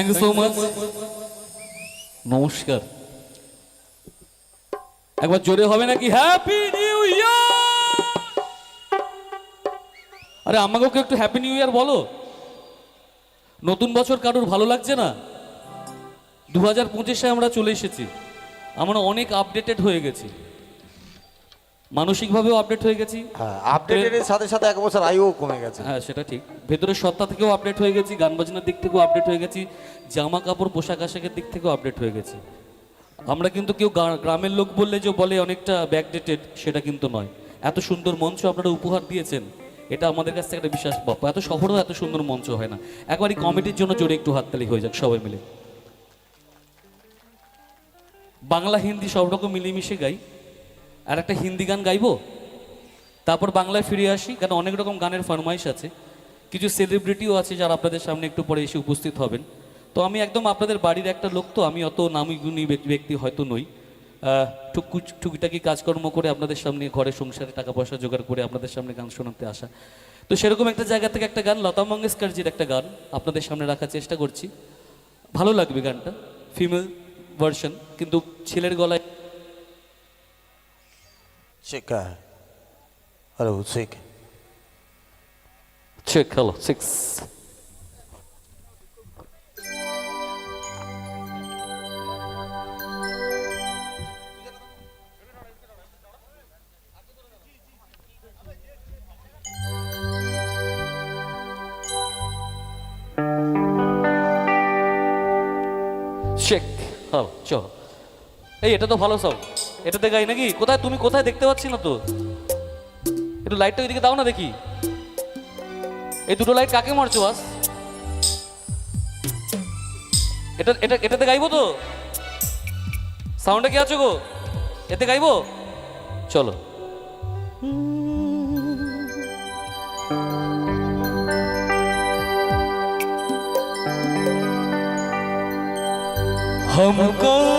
Thank you so much নমস্কার। একবার জোরে হবে নাকি? হ্যাপি নিউ ইয়ার আরে আমাকেও একটু হ্যাপি নিউ ইয়ার বলো? নতুন বছর কারোর ভালো লাগছে না? দু হাজার পঁচিশে আমরা চলে এসেছি। আমরা অনেক আপডেটেড হয়ে গেছি। মানসিকভাবেও আপডেট হয়ে গেছি। হ্যাঁ আপডেটের সাথে সাথে এক বছর আয়ুও কমে গেছে। হ্যাঁ সেটা ঠিক। ভেতরের সত্তা থেকেও আপডেট হয়ে গেছি গান বাজনার দিক থেকেও আপডেট হয়ে গেছি জামা কাপড় পোশাক আশাকের দিক থেকেও আপডেট হয়ে গেছি। আমরা কিন্তু কেউ গ্রামের লোক বললে যে বলে অনেকটা ব্যাকডেটেড সেটা কিন্তু নয়। এত সুন্দর মঞ্চ আপনারা উপহার দিয়েছেন এটা আমাদের কাছ থেকে একটা বিশ্বাস পাবো এত শহরেও এত সুন্দর মঞ্চ হয় না। একবার এই কমিটির জন্য জোরে একটু হাততালি হয়ে যাক সবাই মিলে। বাংলা হিন্দি সব রকম মিলেমিশে গাই। আর একটা হিন্দি গান গাইবো? তারপর বাংলায় ফিরে আসি, কারণ অনেক রকম গানের ফরমাইশ আছে। কিছু সেলিব্রিটিও আছে যারা আপনাদের সামনে একটু পরে এসে উপস্থিত হবেন। তো আমি একদম আপনাদের বাড়ির একটা লোক তো, আমি অত নামি গুণী ব্যক্তি- হয়তো নই। টুকু টুকিটাকি কাজকর্ম করে আপনাদের সামনে, ঘরে সংসারে টাকা পয়সা জোগাড় করে আপনাদের সামনে গান শোনাতে আসা। তো সেরকম একটা জায়গা থেকে একটা গান, লতা মঙ্গেশকরজির একটা গান আপনাদের সামনে রাখার চেষ্টা করছি। ভালো লাগবে গানটা ফিমেল ভার্সন কিন্তু ছেলের গলায় ঠিক হ্যাঁ হ্যালো ঠিক check hello six check hello চ এই এটা তো ভালো সব এটাতে গাই নাকি কোথায় তুমি কোথায় দেখতে পাচ্ছি না তো একটু লাইটটা ওইদিকে দাও না দেখি এই দুটো লাইট কাকে মারছো বাস এটা এটা এটাতে গাইবো তো সাউন্ডে কি আছো গো এতে গাইবো চলো हमको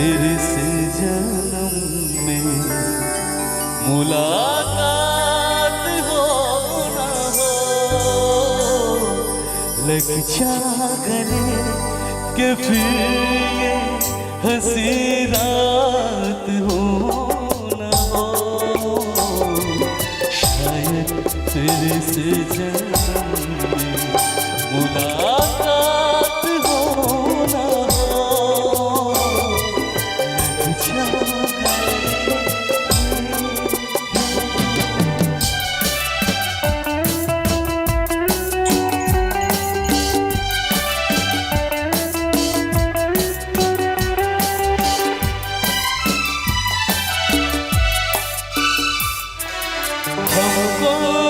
फिर से जन्म में मुलाकात हो ना हो। लग जा गले के फिर ये हसी रात हो। 跨过